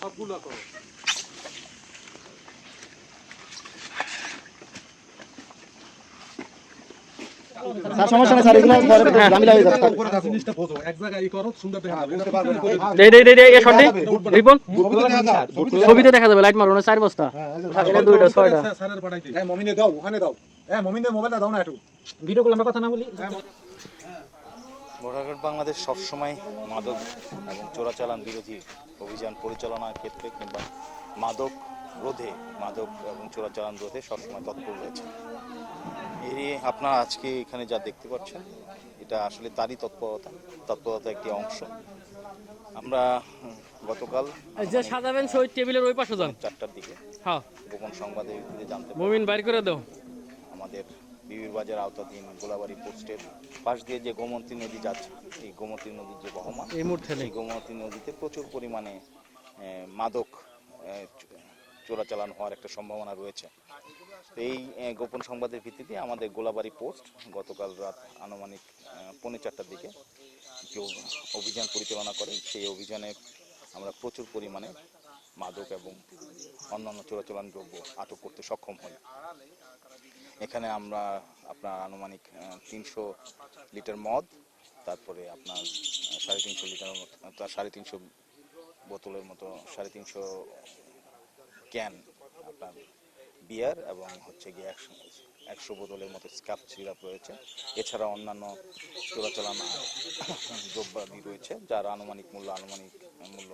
সবগুলো করো। স্যার সমস্যা নেই স্যার এগুলো পরে ঝামেলা হয়ে যাবে। স্যার। জিনিসটা বোঝো। এক জায়গায় ই করো সুন্দর দেখা যাবে রিপন? ছবিতে দেখা যাবে লাইট মারো না চার বস্তা। এটা দুইটা ছয়টা। স্যারের হ্যাঁ মমিনে দাও ওখানে দাও। হ্যাঁ মমিনের মোবাইলটা দাও না একটু। ভিডিও করলে আমরা কথা না বলি। বাংলাদেশ সবসময় মাদক এবং চোরাচালান বিরোধী অভিযান পরিচালনার ক্ষেত্রে কিংবা মাদক রোধে মাদক এবং চোরাচালান রোধে সবসময় তৎপর রয়েছে। এরই আপনারা আজকে এখানে যা দেখতে পাচ্ছেন এটা আসলে তারই তৎপরতা তৎপরতা একটি অংশ। আমরা গতকাল যে সাজাবেন সই টেবিলের ওই পাশে যান। চারটার দিকে হ্যাঁ। গোপন সংবাদে জানতে মুমিন বাইর করে দাও। আমাদের বিবির বাজার আওতাধীন গোলাবাড়ি পোস্টের পাশ দিয়ে যে গোমতী নদী যাচ্ছে এই গোমতী নদীর যে বহমান এই মুহূর্তে এই গোমতী নদীতে প্রচুর পরিমাণে মাদক চোরাচালান হওয়ার একটা সম্ভাবনা রয়েছে। এই গোপন সংবাদের ভিত্তিতে আমাদের গোলাবাড়ি পোস্ট গতকাল রাত আনুমানিক পৌনে চারটার দিকে অভ- অভিযান পরিচালনা করে, সেই অভিযানে আমরা প্রচুর পরিমাণে মাদক এবং অন্যান্য চোরাচালান দ্রব্য আটক করতে সক্ষম হই। এখানে আমরা আপনার আনুমানিক তিনশো লিটার মদ, তারপরে আপনার সাড়ে তিনশো লিটার মতো সাড়ে তিনশো বোতলের মতো, সাড়ে তিনশো ক্যান আপনার বিয়ার এবং হচ্ছে গিয়ে একশো একশো বোতলের মতো স্কাপ সিরাপ রয়েছে। এছাড়া অন্যান্য চোরাচালান দ্রব্যাদি রয়েছে, যার আনুমানিক মূল্য আনুমানিক মূল্য